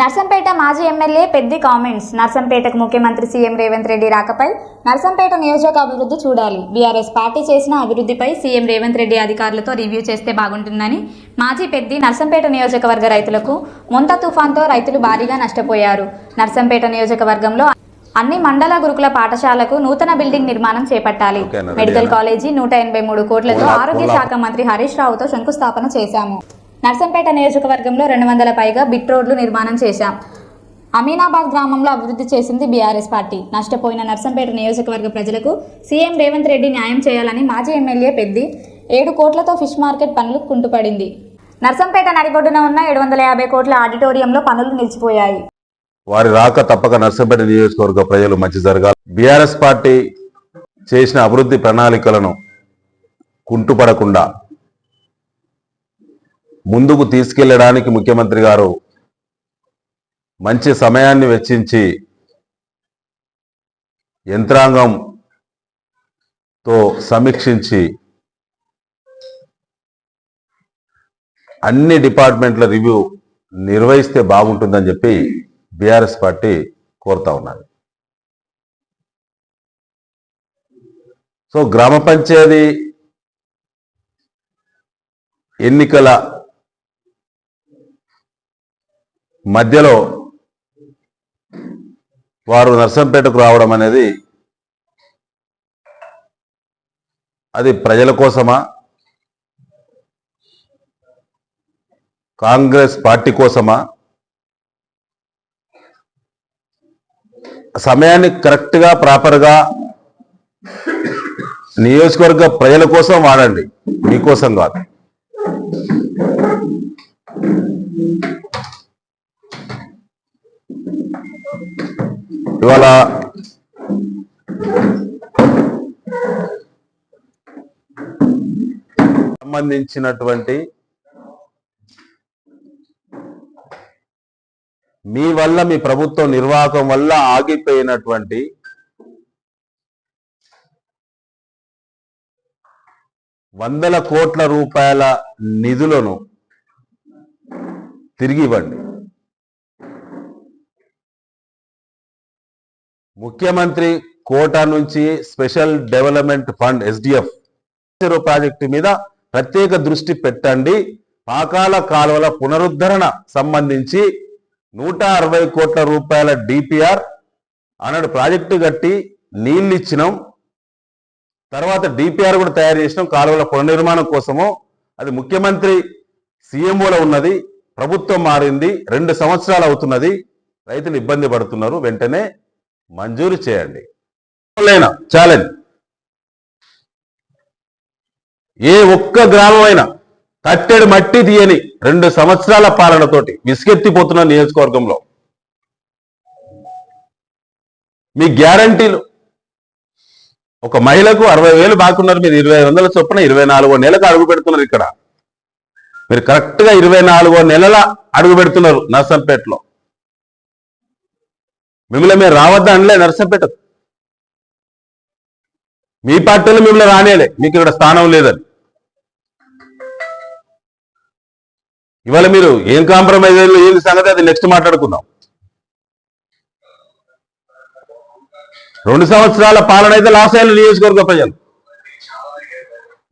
నర్సంపేట మాజీ MLA Peddi comments. నర్సంపేటకు ముఖ్యమంత్రి సీఎం రేవంత్ రెడ్డి రాకపై నర్సంపేట నియోజక అభివృద్ధి చూడాలి. బీఆర్ఎస్ పార్టీ చేసిన అభివృద్ధిపై సీఎం రేవంత్ రెడ్డి అధికారులతో రివ్యూ చేస్తే బాగుంటుందని మాజీ పెద్ది నర్సంపేట నియోజకవర్గ రైతులకు మొంత తుఫాన్తో రైతులు భారీగా నష్టపోయారు. నర్సంపేట నియోజకవర్గంలో అన్ని మండల గురుకుల పాఠశాలకు నూతన బిల్డింగ్ నిర్మాణం చేపట్టాలి. మెడికల్? కాలేజీ నూట ఎనభై మూడు కోట్లతో ఆరోగ్య. శాఖ మంత్రి హరీష్ రావుతో శంకుస్థాపన చేశాము. నర్సంపేట నియోజకవర్గంలో రెండు వందల పైగా బిట్ రోడ్లు నిర్మాణం చేశాం. అమీనాబాద్ గ్రామంలో అభివృద్ధి చేసింది బీఆర్ఎస్ పార్టీ. నష్టపోయిన నర్సంపేట నియోజకవర్గ ప్రజలకు సీఎం రేవంత్ రెడ్డి న్యాయం చేయాలని మాజీ ఎమ్మెల్యే పెద్ది ఏడు కోట్లతో ఫిష్ మార్కెట్ పనులు కుంటుపడింది. నర్సంపేట నడిబొడ్డున ఉన్న ఏడు వందల యాభై కోట్ల ఆడిటోరియంలో పనులు నిలిచిపోయాయి. వారి రాక తప్పక నర్సంపేట నియోజకవర్గ ప్రజలు మంచి జరగాలి. బీఆర్ఎస్ పార్టీ చేసిన అభివృద్ధి ప్రణాళికలను కుంటుపడకుండా ముందుకు తీసుకెళ్ళడానికి ముఖ్యమంత్రి గారు మంచి సమయాన్ని వెచ్చించి యంత్రాంగంతో సమీక్షించి అన్ని డిపార్ట్మెంట్ల రివ్యూ నిర్వహిస్తే బాగుంటుందని చెప్పి బీఆర్ఎస్ పార్టీ కోరుతా ఉన్నది. సో గ్రామ పంచాయతీ ఎన్నికల మధ్యలో వారు నర్సంపేటకు రావడం అనేది అది ప్రజల కోసమా? కాంగ్రెస్ పార్టీ కోసమా? సమయాన్ని కరెక్ట్గా ప్రాపర్గా నియోజకవర్గ ప్రజల కోసం వాడండి. మీకోసం కాదు. ఇవాళ సంబంధించినటువంటి మీ వల్ల మీ ప్రభుత్వ నిర్వాహకం వల్ల ఆగిపోయినటువంటి వందల కోట్ల రూపాయల నిధులను తిరిగి ఇవ్వండి. ముఖ్యమంత్రి కోటా నుంచి special development fund SDF project మీద ప్రత్యేక దృష్టి పెట్టండి. పాకాల కాలువల పునరుద్ధరణ సంబంధించి నూట అరవై కోట్ల రూపాయల డిపిఆర్ అన్నాడు ప్రాజెక్టు కట్టి నీళ్ళు ఇచ్చినాం. తర్వాత డిపిఆర్ కూడా తయారు చేసినాం కాలువల పునర్నిర్మాణం కోసము. అది ముఖ్యమంత్రి సీఎంఓలో ఉన్నది. ప్రభుత్వం మారింది. రెండు సంవత్సరాలు అవుతున్నది. రైతులు ఇబ్బంది పడుతున్నారు. వెంటనే మంజూరు చేయండి. ఛాలెంజ్. ఏ ఒక్క గ్రామం అయినా కట్టెడు మట్టి తీయని రెండు సంవత్సరాల పాలనతోటి విసుగెత్తిపోతున్న నియోజకవర్గంలో మీ గ్యారంటీలు. ఒక మహిళకు అరవై వేలు బాకున్నారు మీరు ఇరవై వందల చొప్పున ఇరవై నాలుగో నెలకు అడుగు పెడుతున్నారు ఇక్కడ. మీరు కరెక్ట్గా ఇరవై నాలుగో నెలల అడుగు పెడుతున్నారు నర్సంపేటలో. మిమ్మల్ని మేము రావద్దా అనలే నరసంపేట మీ పార్టీలో మిమ్మల్ని రానేలే మీకు ఇక్కడ స్థానం లేదని. ఇవాళ మీరు ఏం కాంప్రమైజ్ అయ్యారు, సంగతి అది నెక్స్ట్ మాట్లాడుకుందాం. రెండు సంవత్సరాల పాలన అయితే లాస్ అయ్యారు నియోజకవర్గ ప్రజలు.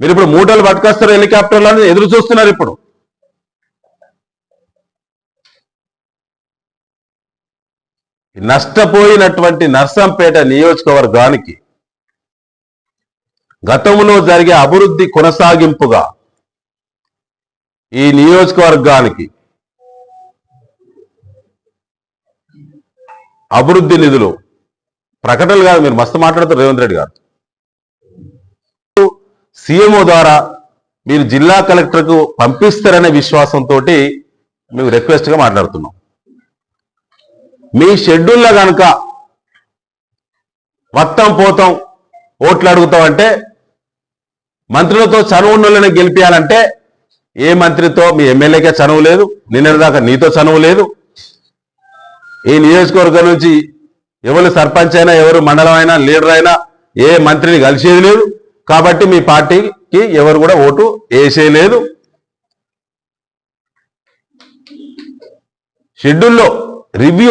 మీరు ఇప్పుడు మూటలు పట్టుకొస్తారు హెలికాప్టర్లను ఎదురు చూస్తున్నారు ఇప్పుడు. నష్టపోయినటువంటి నర్సంపేట నియోజకవర్గానికి గతంలో జరిగే అభివృద్ధి కొనసాగింపుగా ఈ నియోజకవర్గానికి అభివృద్ధి నిధులు ప్రకటనలు కాదు మీరు మస్తు మాట్లాడుతారు రేవంత్ రెడ్డి గారు. సీఎంఓ ద్వారా మీరు జిల్లా కలెక్టర్కు పంపిస్తారనే విశ్వాసంతో మేము రిక్వెస్ట్గా మాట్లాడుతున్నాం. మీ షెడ్యూల్లో కనుక వత్తం పోతాం ఓట్లు అడుగుతాం అంటే మంత్రులతో చనువు ఉన్నోళ్ళని గెలిపించాలంటే ఏ మంత్రితో మీ ఎమ్మెల్యేకే చనువు లేదు నిన్నటిదాకా నీతో చనువు లేదు. ఈ నియోజకవర్గం నుంచి ఎవరు సర్పంచ్ అయినా ఎవరు మండలం అయినా లీడర్ అయినా ఏ మంత్రిని కలిసేది లేదు. కాబట్టి మీ పార్టీకి ఎవరు కూడా ఓటు వేసేయలేదు షెడ్యూల్లో రివ్యూ